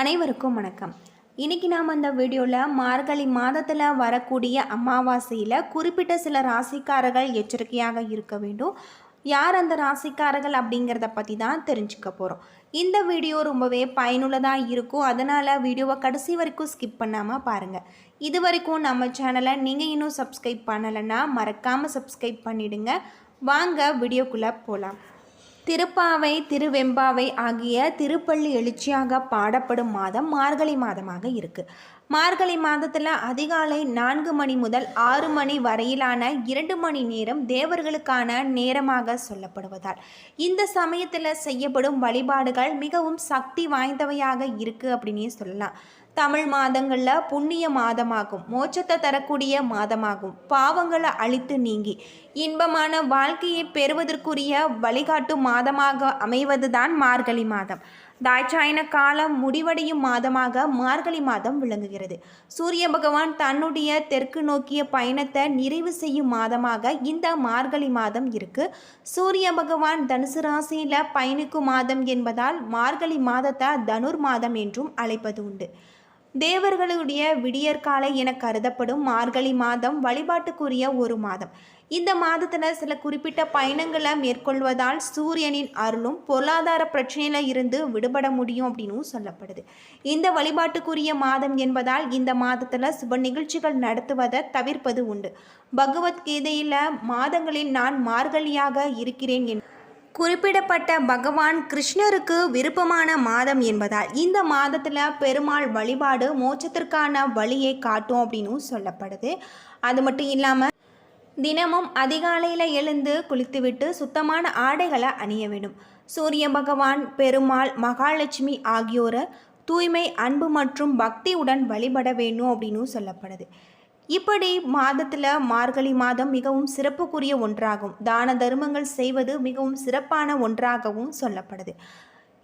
அனைவருக்கும் வணக்கம். இன்னைக்கு நாம் அந்த வீடியோவில் மார்கழி மாதத்தில் வரக்கூடிய அமாவாசையில் குறிப்பிட்ட சில ராசிக்காரர்கள் எச்சரிக்கையாக இருக்க வேண்டும். யார் அந்த ராசிக்காரர்கள் அப்படிங்கிறத பற்றி தான் தெரிஞ்சுக்க போகிறோம் இந்த வீடியோ ரொம்பவே பயனுள்ளதாக இருக்கும். அதனால் வீடியோவை கடைசி வரைக்கும் ஸ்கிப் பண்ணாமல் பாருங்கள் இது வரைக்கும் நம்ம சேனலை நீங்கள் இன்னும் சப்ஸ்கிரைப் பண்ணலைன்னா மறக்காமல் சப்ஸ்கிரைப் பண்ணிவிடுங்க வாங்க வீடியோக்குள்ளே போகலாம் திருப்பாவை திருவெம்பாவை ஆகிய திருப்பள்ளி எழுச்சியாக பாடப்படும் மாதம் மார்கழி மாதமாக இருக்குது மார்கழி மாதத்தில் அதிகாலை நான்கு மணி முதல் ஆறு மணி வரையிலான இரண்டு மணி நேரம் தேவர்களுக்கான நேரமாக சொல்லப்படுவதால் இந்த சமயத்தில் செய்யப்படும் வழிபாடுகள் மிகவும் சக்தி வாய்ந்தவையாக இருக்கு அப்படின்னே சொல்லலாம். தமிழ் மாதங்களில் புண்ணிய மாதமாகும் மோட்சத்தை தரக்கூடிய மாதமாகும். பாவங்களை அழித்து நீங்கி இன்பமான வாழ்க்கையை பெறுவதற்குரிய வழிகாட்டும் மாதமாக அமைவதுதான் மார்கழி மாதம். தாய்ச்சாயன காலம் முடிவடையும் மாதமாக மார்கழி மாதம் விளங்குகிறது. சூரிய பகவான் தன்னுடைய தெற்கு நோக்கிய பயணத்தை நிறைவு செய்யும் மாதமாக இந்த மார்கழி மாதம் இருக்கு. சூரிய பகவான் தனுசு ராசியில் பயணிக்கும் மாதம் என்பதால் மார்கழி மாதத்தை தனுர் மாதம் என்றும் அழைப்பது உண்டு. தேவர்களுடைய விடியற்காலை என கருதப்படும் மார்கழி மாதம் வழிபாட்டுக்குரிய ஒரு மாதம். இந்த மாதத்தில் சில குறிப்பிட்ட பயணங்களை மேற்கொள்வதால் சூரியனின் அருளும் பொருளாதார பிரச்சனையில இருந்து விடுபட முடியும் அப்படின்னு சொல்லப்படுது. இந்த வழிபாட்டுக்குரிய மாதம் என்பதால் இந்த மாதத்தில் சுப நிகழ்ச்சிகள் நடத்துவதை தவிர்ப்பது உண்டு. பகவத்கீதையில் மாதங்களில் நான் மார்கழியாக இருக்கிறேன் என் குறிப்பிடப்பட்ட பகவான் கிருஷ்ணருக்கு விருப்பமான மாதம் என்பதால் இந்த மாதத்தில் பெருமாள் வழிபாடு மோட்சத்திற்கான வழியை காட்டும் அப்படின்னு சொல்லப்படுது. அது மட்டும் இல்லாமல் தினமும் அதிகாலையில் எழுந்து குளித்துவிட்டு சுத்தமான ஆடைகளை அணிய வேண்டும். சூரிய பகவான் பெருமாள் மகாலட்சுமி ஆகியோரை தூய்மை அன்பு மற்றும் பக்தியுடன் வழிபட வேண்டும் அப்படின்னு சொல்லப்படுது. இப்படி மாதத்தில் மார்கழி மாதம் மிகவும் சிறப்புக்குரிய ஒன்றாகும். தான தர்மங்கள் செய்வது மிகவும் சிறப்பான ஒன்றாகவும் சொல்லப்படுது.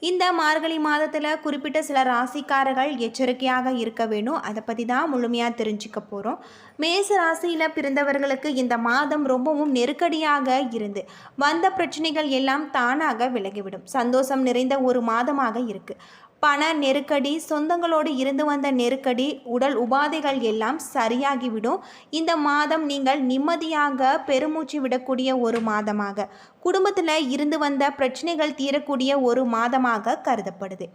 இந்த மார்கழி மாதத்தில் குறிப்பிட்ட சில ராசிக்காரர்கள் எச்சரிக்கையாக இருக்க வேணும். அதை பற்றி தான் முழுமையாக தெரிஞ்சுக்க போகிறோம் மேச ராசியில் பிறந்தவர்களுக்கு இந்த மாதம் ரொம்பவும் நெருக்கடியாக இருந்து வந்த பிரச்சனைகள் எல்லாம் தானாக விலகிவிடும். சந்தோஷம் நிறைந்த ஒரு மாதமாக இருக்குது பண நெருக்கடி சொந்தங்களோடு இருந்து வந்த நெருக்கடி உடல் உபாதைகள் எல்லாம் சரியாகிவிடும். இந்த மாதம் நீங்கள் நிம்மதியாக பெருமூச்சு விடக்கூடிய ஒரு மாதமாக. குடும்பத்தில் இருந்து வந்த பிரச்சனைகள் தீரக்கூடிய ஒரு மாதமாக கருதப்படுது.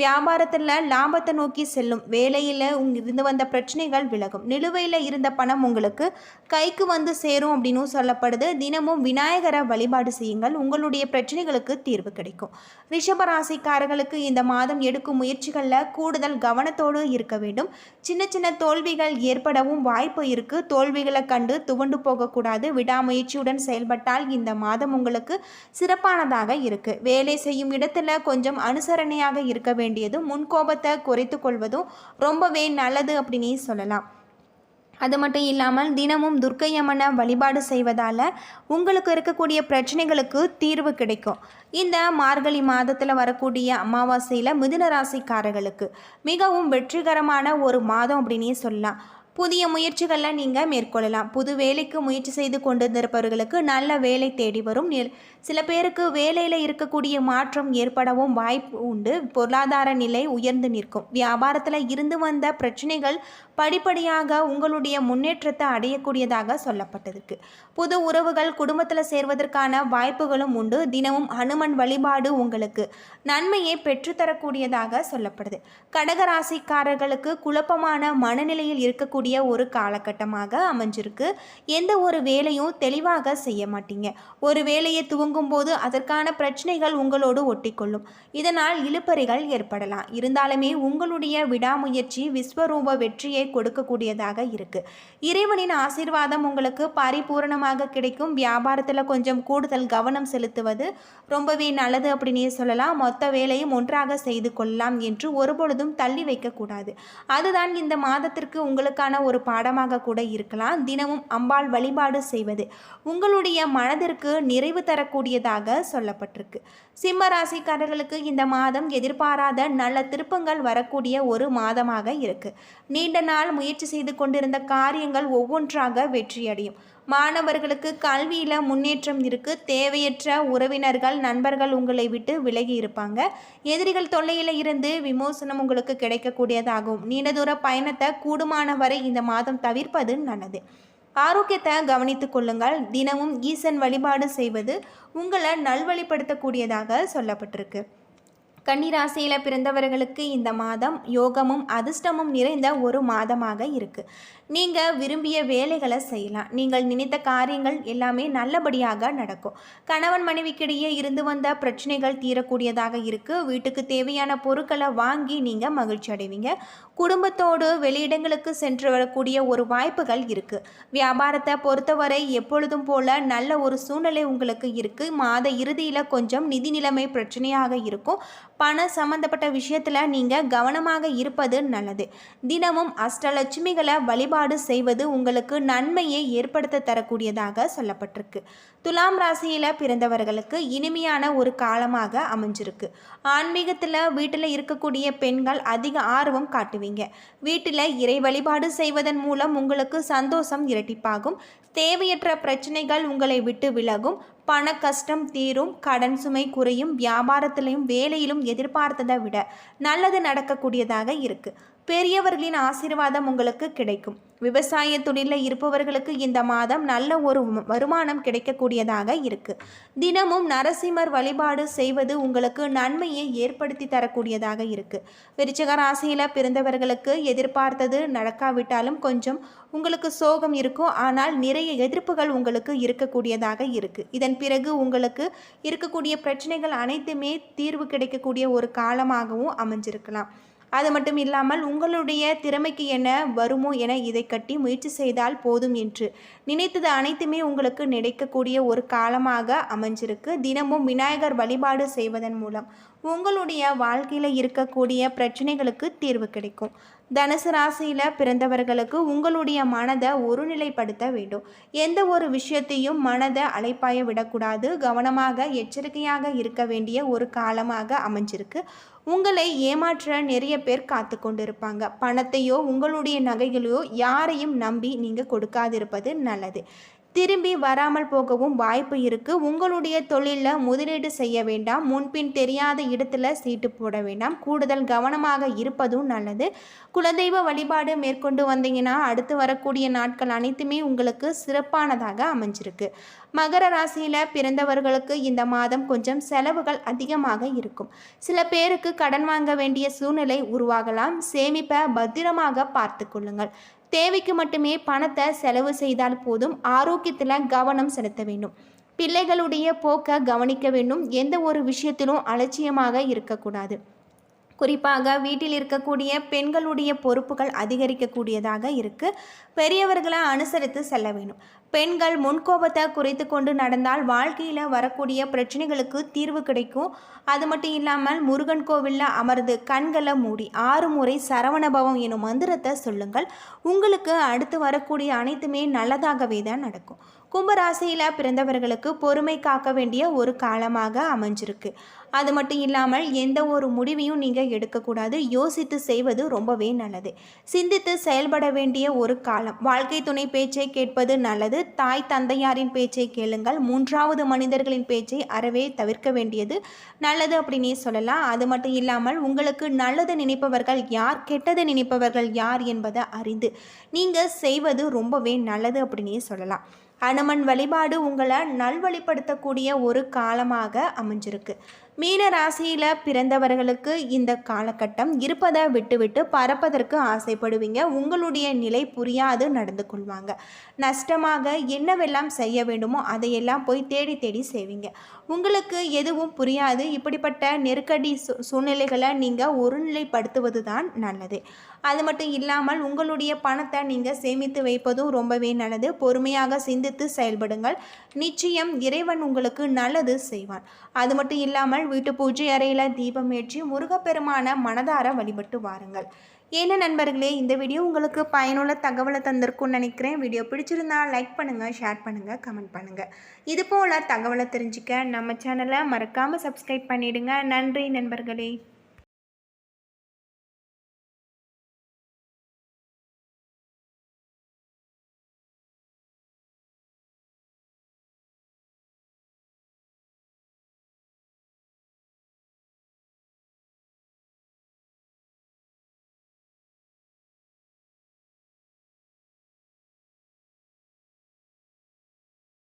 வியாபாரத்தில் லாபத்தை நோக்கி செல்லும். வேலையில் உங்க இருந்து வந்த பிரச்சனைகள் விலகும். நிலுவையில் இருந்த பணம் உங்களுக்கு கைக்கு வந்து சேரும் அப்படின்னு சொல்லப்படுது. தினமும் விநாயகரை வழிபாடு செய்யுங்கள். உங்களுடைய பிரச்சனைகளுக்கு தீர்வு கிடைக்கும். ரிஷபராசிக்காரர்களுக்கு இந்த மாதம் எடுக்கும் முயற்சிகளில் கூடுதல் கவனத்தோடு இருக்க வேண்டும். சின்ன சின்ன தோல்விகள் ஏற்படவும் வாய்ப்பு இருக்குது தோல்விகளை கண்டு துவண்டு போகக்கூடாது. விடாமுயற்சியுடன் செயல்பட்டால் இந்த மாதம் உங்களுக்கு சிறப்பானதாக இருக்குது வேலை செய்யும் இடத்துல கொஞ்சம் அனுசரணையாக இருக்க வேண்டும் வேண்டியதும் முன்கோபத்தை குறைத்து கொள்வதும் ரொம்பவே நல்லது அப்படின்னு சொல்லலாம். அது மட்டும் இல்லாமல் தினமும் துர்க்கையம்மனை வழிபாடு செய்வதால் உங்களுக்கு இருக்கக்கூடிய பிரச்சனைகளுக்கு தீர்வு கிடைக்கும். இந்த மார்கழி மாதத்தில் வரக்கூடிய அமாவாசையில் மிதுன ராசிக்காரர்களுக்கு மிகவும் வெற்றிகரமான ஒரு மாதம் அப்படின்னே சொல்லலாம். புதிய முயற்சிகளில் நீங்கள் மேற்கொள்ளலாம். புது வேலைக்கு முயற்சி செய்து கொண்டிருப்பவர்களுக்கு நல்ல வேலை தேடி வரும். சில பேருக்கு வேலையில் இருக்கக்கூடிய மாற்றம் ஏற்படவும் வாய்ப்பு உண்டு. பொருளாதார நிலை உயர்ந்து நிற்கும். வியாபாரத்தில் இருந்து வந்த பிரச்சனைகள் படிப்படியாக உங்களுடைய முன்னேற்றத்தை அடையக்கூடியதாக சொல்லப்பட்டிருக்கு. புது உறவுகள் குடும்பத்தில் சேர்வதற்கான வாய்ப்புகளும் உண்டு. தினமும் ஹனுமன் வழிபாடு உங்களுக்கு நன்மையை பெற்றுத்தரக்கூடியதாக சொல்லப்படுது. கடகராசிக்காரர்களுக்கு குழப்பமான மனநிலையில் இருக்கக்கூடிய ஒரு காலகட்டமாக அமைஞ்சிருக்கு. எந்த ஒரு வேலையும் தெளிவாக செய்ய மாட்டீங்க. ஒரு வேலையை துவங்கும் போது அதற்கான பிரச்சனைகள் உங்களோடு ஒட்டிக்கொள்ளும். இதனால் இழுப்பறிகள் ஏற்படலாம். இருந்தாலுமே உங்களுடைய விடாமுயற்சி விஸ்வரூப வெற்றியை கொடுக்கக்கூடியதாக இருக்கு. இறைவனின் ஆசீர்வாதம் உங்களுக்கு பரிபூரணமாக கிடைக்கும். வியாபாரத்தில் கொஞ்சம் கூடுதல் கவனம் செலுத்துவது ரொம்பவே நல்லது அப்படின்னே சொல்லலாம். மொத்த வேலையும் ஒன்றாக செய்து கொள்ளலாம் என்று ஒருபொழுதும் தள்ளி வைக்கக்கூடாது. அதுதான் இந்த மாதத்திற்கு உங்களுக்கான ஒரு பாடமாக கூட இருக்கலாம். தினமும் அம்பாள் வழிபாடு செய்வது உங்களுடைய மனதிற்கு நிறைவு தரக்கூடியதாக சொல்லப்பட்டிருக்கு. சிம்ம ராசிக்காரர்களுக்கு இந்த மாதம் எதிர்பாராத நல்ல திருப்பங்கள் வரக்கூடிய ஒரு மாதமாக இருக்கு. நீண்ட நாள் முயற்சி செய்து கொண்டிருந்த காரியங்கள் ஒவ்வொன்றாக வெற்றியடையும். மாணவர்களுக்கு கல்வியில் முன்னேற்றம் இருக்குது தேவையற்ற உறவினர்கள் நண்பர்கள் உங்களை விட்டு விலகி இருப்பாங்க. எதிரிகள் தொல்லையில் இருந்து விமோசனம் உங்களுக்கு கிடைக்கக்கூடியதாகும். நீண்ட தூர பயணத்தை கூடுமான வரை இந்த மாதம் தவிர்ப்பது நல்லது. ஆரோக்கியத்தை கவனித்துக் கொள்ளுங்கள். தினமும் ஈசன் வழிபாடு செய்வது உங்களை நல்வழிப்படுத்தக்கூடியதாக சொல்லப்பட்டிருக்கு. கன்னிராசியில் பிறந்தவர்களுக்கு இந்த மாதம் யோகமும் அதிர்ஷ்டமும் நிறைந்த ஒரு மாதமாக இருக்குது நீங்கள் விரும்பிய வேலைகளை செய்யலாம். நீங்கள் நினைத்த காரியங்கள் எல்லாமே நல்லபடியாக நடக்கும். கணவன் மனைவிக்கிடையே இருந்து வந்த பிரச்சனைகள் தீரக்கூடியதாக இருக்குது வீட்டுக்கு தேவையான பொருட்களை வாங்கி நீங்கள் மகிழ்ச்சி அடைவீங்க. குடும்பத்தோடு வெளியிடங்களுக்கு சென்று வரக்கூடிய ஒரு வாய்ப்புகள் இருக்குது வியாபாரத்தை பொறுத்தவரை எப்பொழுதும் போல நல்ல ஒரு சூழ்நிலை உங்களுக்கு இருக்குது மாத இறுதியில் கொஞ்சம் நிதி நிலைமை பிரச்சனையாக இருக்கும். பண சம்பந்தப்பட்ட விஷயத்தில் நீங்கள் கவனமாக இருப்பது நல்லது. தினமும் அஷ்டலட்சுமிகளை வழிபாடு செய்வது உங்களுக்கு நன்மையை ஏற்படுத்த தரக்கூடியதாக சொல்லப்பட்டிருக்கு. துலாம் ராசியில் பிறந்தவர்களுக்கு இனிமையான ஒரு காலமாக அமைஞ்சிருக்கு. ஆன்மீகத்தில் வீட்டில் இருக்கக்கூடிய பெண்கள் அதிக ஆர்வம் காட்டுவீங்க. வீட்டில் இறை வழிபாடு செய்வதன் மூலம் உங்களுக்கு சந்தோஷம் இரட்டிப்பாகும். தேவையற்ற பிரச்சனைகள் உங்களை விட்டு விலகும். பண கஷ்டம் தீரும். கடன் சுமை குறையும். வியாபாரத்திலையும் வேலையிலும் எதிர்பார்த்ததை விட நல்லது நடக்கக்கூடியதாக இருக்குது பெரியவர்களின் ஆசீர்வாதம் உங்களுக்கு கிடைக்கும். விவசாய தொழிலில் இருப்பவர்களுக்கு இந்த மாதம் நல்ல ஒரு வருமானம் கிடைக்கக்கூடியதாக இருக்குது தினமும் நரசிம்மர் வழிபாடு செய்வது உங்களுக்கு நன்மையை ஏற்படுத்தி தரக்கூடியதாக இருக்குது விருச்சக ராசியில் பிறந்தவர்களுக்கு எதிர்பார்த்தது நடக்காவிட்டாலும் கொஞ்சம் உங்களுக்கு சோகம் இருக்கும். ஆனால் நிறைய எதிர்ப்புகள் உங்களுக்கு இருக்கக்கூடியதாக இருக்குது இதன் பிறகு உங்களுக்கு இருக்கக்கூடிய பிரச்சனைகள் அனைத்துமே தீர்வு கிடைக்கக்கூடிய ஒரு காலமாகவும் அமைஞ்சிருக்கலாம். அது மட்டும் இல்லாமல் உங்களுடைய திறமைக்கு என்ன வருமோ என இதை கட்டி முயற்சி செய்தால் போதும் என்று. நினைத்தது அனைத்துமே உங்களுக்கு நினைக்கக்கூடிய ஒரு காலமாக அமைஞ்சிருக்கு. தினமும் விநாயகர் வழிபாடு செய்வதன் மூலம் உங்களுடைய வாழ்க்கையில் இருக்கக்கூடிய பிரச்சனைகளுக்கு தீர்வு கிடைக்கும். தனுசு ராசியில் பிறந்தவர்களுக்கு உங்களுடைய மனதை ஒருநிலைப்படுத்த வேண்டும். எந்த ஒரு விஷயத்தையும் மனதை அலைப்பாய விடக்கூடாது. கவனமாக எச்சரிக்கையாக இருக்க வேண்டிய ஒரு காலமாக அமைஞ்சிருக்கு. உங்களை ஏமாற்ற நிறைய பேர் காத்து கொண்டிருப்பாங்க. பணத்தையோ உங்களுடைய நகைகளையோ யாரையும் நம்பி நீங்கள் கொடுக்காதிருப்பது நல்லது. திரும்பி வராமல் போகவும் வாய்ப்பு இருக்குது உங்களுடைய தொழிலில் முதலீடு செய்ய வேண்டாம். முன்பின் தெரியாத இடத்துல சீட்டு போட வேண்டாம். கூடுதல் கவனமாக இருப்பதும் நல்லது. குலதெய்வ வழிபாடு மேற்கொண்டு வந்தீங்கன்னா அடுத்து வரக்கூடிய நாட்கள் அனைத்துமே உங்களுக்கு சிறப்பானதாக அமைஞ்சிருக்கு. மகர ராசியில் பிறந்தவர்களுக்கு இந்த மாதம் கொஞ்சம் செலவுகள் அதிகமாக இருக்கும். சில பேருக்கு கடன் வாங்க வேண்டிய சூழ்நிலை உருவாகலாம். சேமிப்பை பத்திரமாக பார்த்து கொள்ளுங்கள். தேவைக்கு மட்டுமே பணத்தை செலவு செய்தால் போதும் ஆரோக்கியத்தில் கவனம் செலுத்த வேண்டும். பிள்ளைகளுடைய போக்கை கவனிக்க வேண்டும். எந்த ஒரு விஷயத்திலும் அலட்சியமாக இருக்கக்கூடாது. குறிப்பாக வீட்டில் இருக்கக்கூடிய பெண்களுடைய பொறுப்புகள் அதிகரிக்கக்கூடியதாக இருக்குது பெரியவர்களை அனுசரித்து செல்ல வேண்டும். பெண்கள் முன்கோபத்தை குறைத்து கொண்டு நடந்தால் வாழ்க்கையில் வரக்கூடிய பிரச்சனைகளுக்கு தீர்வு கிடைக்கும். அது மட்டும் இல்லாமல் முருகன் கோவிலில் அமர்ந்து கண்களை மூடி ஆறு முறை சரவணபவம் எனும் மந்திரத்தை சொல்லுங்கள். உங்களுக்கு அடுத்து வரக்கூடிய அனைத்துமே நல்லதாகவே தான் நடக்கும். கும்பராசியில் பிறந்தவர்களுக்கு பொறுமை காக்க வேண்டிய ஒரு காலமாக அமைஞ்சிருக்கு. அது மட்டும் இல்லாமல் எந்த ஒரு முடிவையும் நீங்கள் எடுக்கக்கூடாது. யோசித்து செய்வது ரொம்பவே நல்லது. சிந்தித்து செயல்பட வேண்டிய ஒரு காலம். வாழ்க்கை துணை பேச்சை கேட்பது நல்லது. தாய் தந்தையாரின் பேச்சை கேளுங்கள். மூன்றாவது மனிதர்களின் பேச்சை அறவே தவிர்க்க வேண்டியது நல்லது அப்படின்னே சொல்லலாம். அது மட்டும் இல்லாமல் உங்களுக்கு நல்லது நினைப்பவர்கள் யார் கெட்டது நினைப்பவர்கள் யார் என்பதை அறிந்து நீங்கள் செய்வது ரொம்பவே நல்லது அப்படின்னே சொல்லலாம். அனுமன் வழிபாடு உங்களை நல்வழிப்படுத்தக்கூடிய ஒரு காலமாக அமைஞ்சிருக்கு. மீன ராசியில் பிறந்தவர்களுக்கு இந்த காலகட்டம் இருப்பதை விட்டுவிட்டு பறப்பதற்கு ஆசைப்படுவீங்க. உங்களுடைய நிலை புரியாது நடந்து கொள்வாங்க. நஷ்டமாக என்னவெல்லாம் செய்ய வேண்டுமோ அதையெல்லாம் போய் தேடி தேடி செய்வீங்க. உங்களுக்கு எதுவும் புரியாது. இப்படிப்பட்ட நெருக்கடி சூழ்நிலைகளை நீங்கள் ஒருநிலைப்படுத்துவது தான் நல்லது. அது மட்டும் இல்லாமல் உங்களுடைய பணத்தை நீங்கள் சேமித்து வைப்பதும் ரொம்பவே நல்லது. பொறுமையாக சிந்தித்து செயல்படுங்கள். நிச்சயம் இறைவன் உங்களுக்கு நல்லது செய்வான். அது மட்டும் இல்லாமல் வீட்டு பூஜை அறையில் தீபம் ஏற்றி முருகப்பெருமான மனதார வழிபட்டு வாருங்கள். என்ன நண்பர்களே இந்த வீடியோ உங்களுக்கு பயனுள்ள தகவலை தந்திருக்கும்னு நினைக்கிறேன். வீடியோ பிடிச்சிருந்தா லைக் பண்ணுங்கள் ஷேர் பண்ணுங்கள் கமெண்ட் பண்ணுங்கள் இது போல் தகவலை தெரிஞ்சுக்க நம்ம சேனலை மறக்காமல் சப்ஸ்கிரைப் பண்ணிவிடுங்க நன்றி நண்பர்களே.